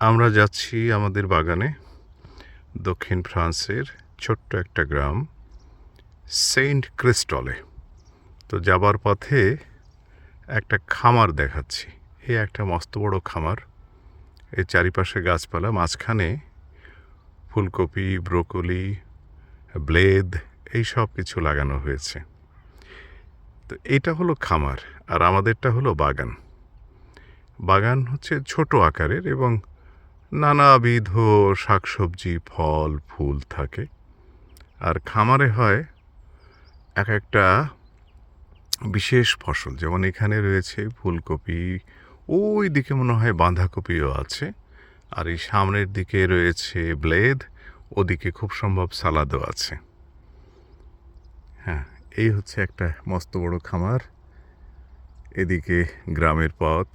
আমরা যাচ্ছি আমাদের বাগানে, দক্ষিণ ফ্রান্সের ছোট্ট একটা গ্রাম, সেন্ট ক্রিস্টলে। তো যাবার পথে একটা খামার দেখাচ্ছি। এ একটা মস্ত বড় খামার। এর চারিপাশে গাছপালা, মাঝখানে ফুলকপি, ব্রোকলি ব্লেদ এই সব কিছু লাগানো হয়েছে। তো এইটা হলো খামার, আর আমাদেরটা হলো বাগান। বাগান হচ্ছে ছোট আকারের এবং নানাবিধ শাকসবজি, ফল, ফুল থাকে। আর খামারে হয় এক একটা বিশেষ ফসল। যেমন এখানে রয়েছে ফুলকপি ওই দিকে মনে হয় বাঁধাকপিও আছে। আর এই সামনের দিকে রয়েছে ব্লেড, ওদিকে খুব সম্ভব সালাদও আছে। হ্যাঁ এই হচ্ছে একটা মস্ত বড় খামার। এদিকে গ্রামের পথ।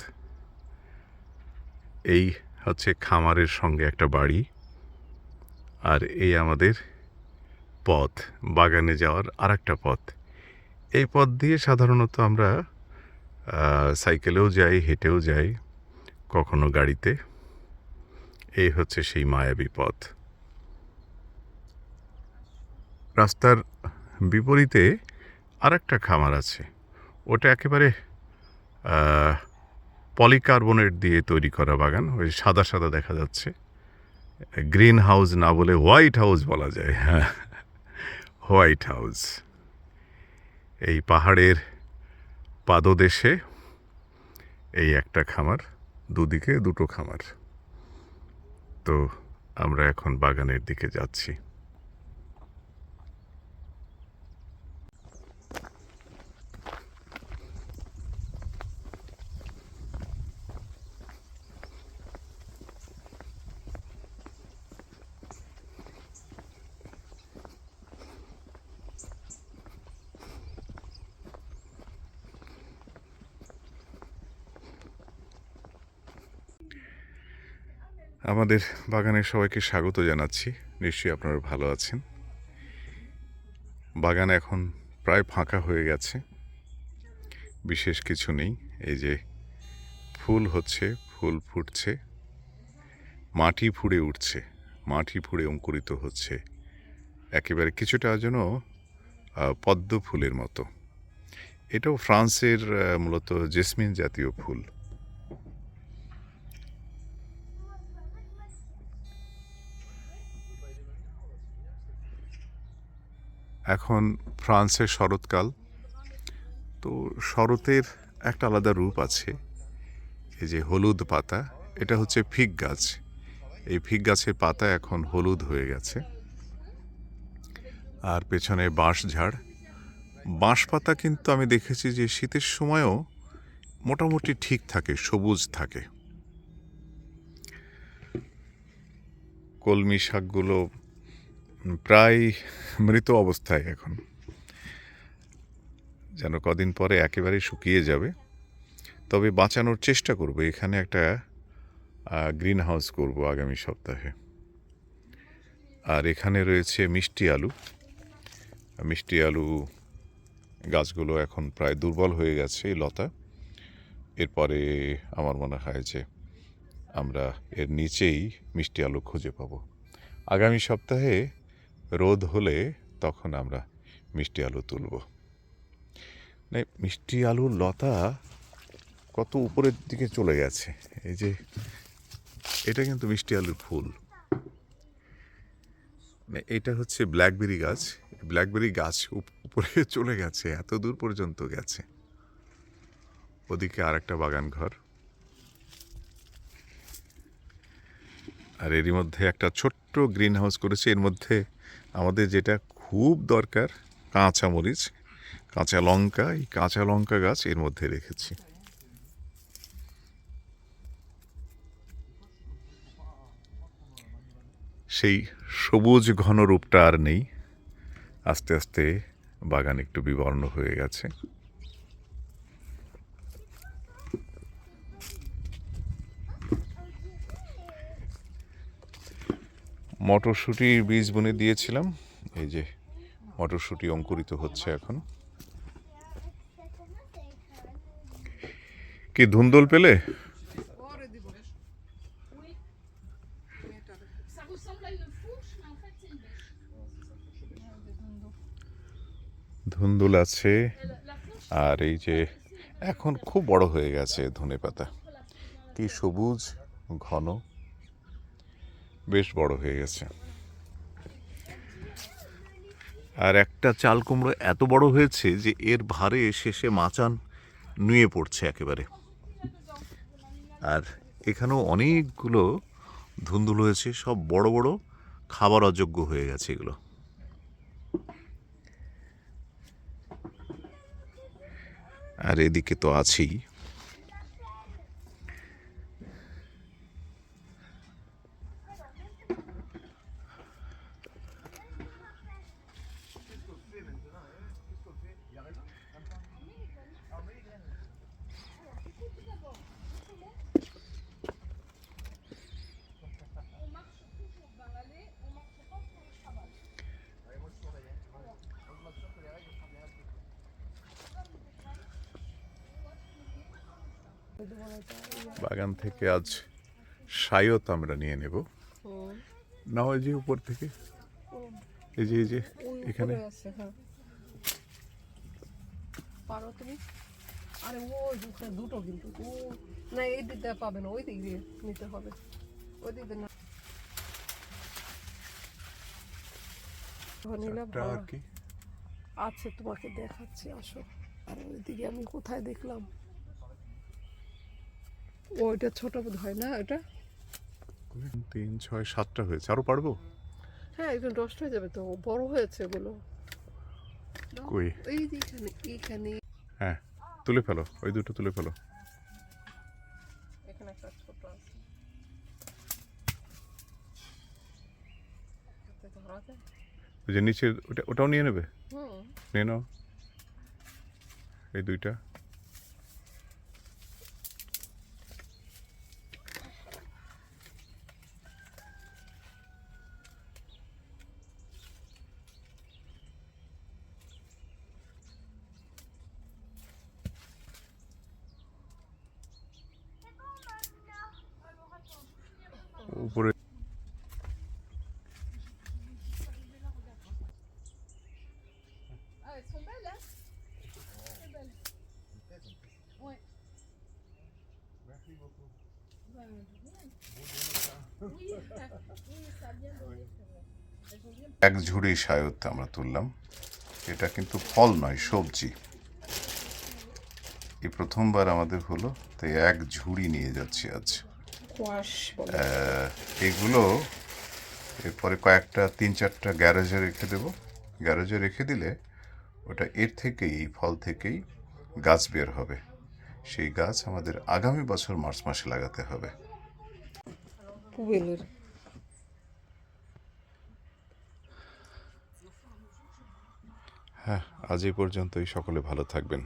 এই হচ্ছে খামারের সঙ্গে একটা বাড়ি আর এই আমাদের পথ, বাগানে যাওয়ার আর একটা পথ। এই পথ দিয়ে সাধারণত আমরা সাইকেলেও যাই, হেঁটেও যাই, কখনো গাড়িতে। এই হচ্ছে সেই মায়াবী পথ। রাস্তার বিপরীতে আর একটা খামার আছে। ওটা একেবারে পলিকার্বনেট দিয়ে তৈরি করা বাগান, ওই সাদা সাদা দেখা যাচ্ছে। গ্রিন হাউস না বলে হোয়াইট হাউস বলা যায়। হ্যাঁ হোয়াইট হাউস। এই পাহাড়ের পাদদেশে এই একটা খামার, দুদিকে দুটো খামার। তো আমরা এখন বাগানের দিকে যাচ্ছি। আমাদের বাগানের সবাইকে স্বাগত জানাচ্ছি। নিশ্চয়ই আপনারা ভালো আছেন। বাগান এখন প্রায় ফাঁকা হয়ে গেছে। বিশেষ কিছু নেই। এই যে ফুল হচ্ছে, ফুল ফুটছে, মাটি ফুঁড়ে উঠছে, মাটি ফুঁড়ে অঙ্কুরিত হচ্ছে। একেবারে কিছুটা যেন পদ্ম ফুলের মতো। এটাও ফ্রান্সের মূলত জেসমিন জাতীয় ফুল। এখন ফ্রান্সের শরৎকাল। তো শরতের একটা আলাদা রূপ আছে। এই যে হলুদ পাতা, এটা হচ্ছে ফিগ গাছ। এই ফিগ গাছের পাতা এখন হলুদ হয়ে গেছে। আর পেছনে বাঁশ ঝাড়। বাঁশ পাতা কিন্তু আমি দেখেছি যে শীতের সময়ও মোটামুটি ঠিক থাকে, সবুজ থাকে। কলমি শাকগুলো প্রায় মৃত অবস্থায় এখন। যেন কদিন পরে একেবারে শুকিয়ে যাবে। তবে বাঁচানোর চেষ্টা করব। এখানে একটা গ্রিন হাউস করব আগামী সপ্তাহে। আর এখানে রয়েছে মিষ্টি আলু। মিষ্টি আলু গাছগুলো এখন প্রায় দুর্বল হয়ে গেছে এই লতা। এরপরে আমার মনে হয় যে আমরা এর নিচেই মিষ্টি আলু খুঁজে পাবো। আগামী সপ্তাহে রোদ হলে তখন আমরা মিষ্টি আলু তুলব। মিষ্টি আলুর লতা কত উপরের দিকে চলে গেছে। এই যে এটা কিন্তু মিষ্টি আলুর ফুল। না, এটা হচ্ছে ব্ল্যাকবেরি গাছ। ব্ল্যাকবেরি গাছ উপরে চলে গেছে এত দূর পর্যন্ত গেছে। ওদিকে আর একটা বাগান ঘর। আর এরই মধ্যে একটা ছোট্ট গ্রিন হাউস করেছে। এর মধ্যে আমাদের যেটা খুব দরকার, কাঁচা মরিচ, কাঁচা লঙ্কা, এই কাঁচা লঙ্কা গাছ এর মধ্যে রেখেছি। সেই সবুজ ঘন রূপটা আর নেই। আস্তে আস্তে বাগান একটু বিবর্ণ হয়ে গেছে। মটরশুঁটির বীজ বুনে দিয়েছিলাম। এই যে মটরশুঁটি অঙ্কুরিত হচ্ছে এখন। কি ধুন্দল পেলে. ধুন্দুল আছে। আর এই যে এখন খুব বড় হয়ে গেছে ধনে পাতা কি সবুজ, ঘন। বেশ বড় হয়ে গেছে। আর একটা চাল কুমড়ো এত বড় হয়েছে যে এর ভারে শেষে মাচান নুয়ে পড়ছে একেবারে। আর এখানেও অনেকগুলো ধুন্দুল হয়েছে, সব বড় বড় খাবার অযোগ্য হয়ে গেছে এগুলো। আর এদিকে তো আছেই। বাগান থেকে আজ সায়ত আমরা নিয়ে নেব। না হয় যে উপর থেকে। এই যে এই যে এখানে। আছে হ্যাঁ পারো তুমি আরে দুটো কিন্তু। ও না এই দিকটা পাবে না ওই দিক দিয়ে নিতে হবে। ওই দিক না। আর কি। আছে তোমাকে দেখাচ্ছি আসো। আর ওইদিকে আমি কোথায় দেখলাম? ওইটা ছোট বোধ হয় না ওটা তিন ছয় সাতটা হয়েছে। আরও পারব? হ্যাঁ একদম নষ্ট হয়ে যাবে তো। বড় হয়েছে দাও। কই? এই যে এখানে এইখানে। হ্যাঁ তুলে ফেলো। ওই দুটো তুলে ফেলো। এখানে একটা ছোট আছে। হাতে ধরা যায়? ওই যে নিচে ওটা ওটাও নিয়ে নেবে? হুম। নিয়ে নাও। এই দুইটা। এক ঝুড়ি সায়ত আমরা তুললাম। এটা কিন্তু ফল নয় সবজি। এই প্রথমবার আমাদের হলো তাই এক ঝুড়ি নিয়ে যাচ্ছি আজ। এগুলো এরপরে কয়েকটা তিন চারটা গ্যারেজে রেখে দেব। গ্যারেজে রেখে দিলে ওটা এর থেকেই এই ফল থেকেই গাছ বের হবে। সেই গাছ আমাদের আগামী বছর মার্চ মাসে লাগাতে হবে। হ্যাঁ আজ এই পর্যন্তই। সকলে ভালো থাকবেন।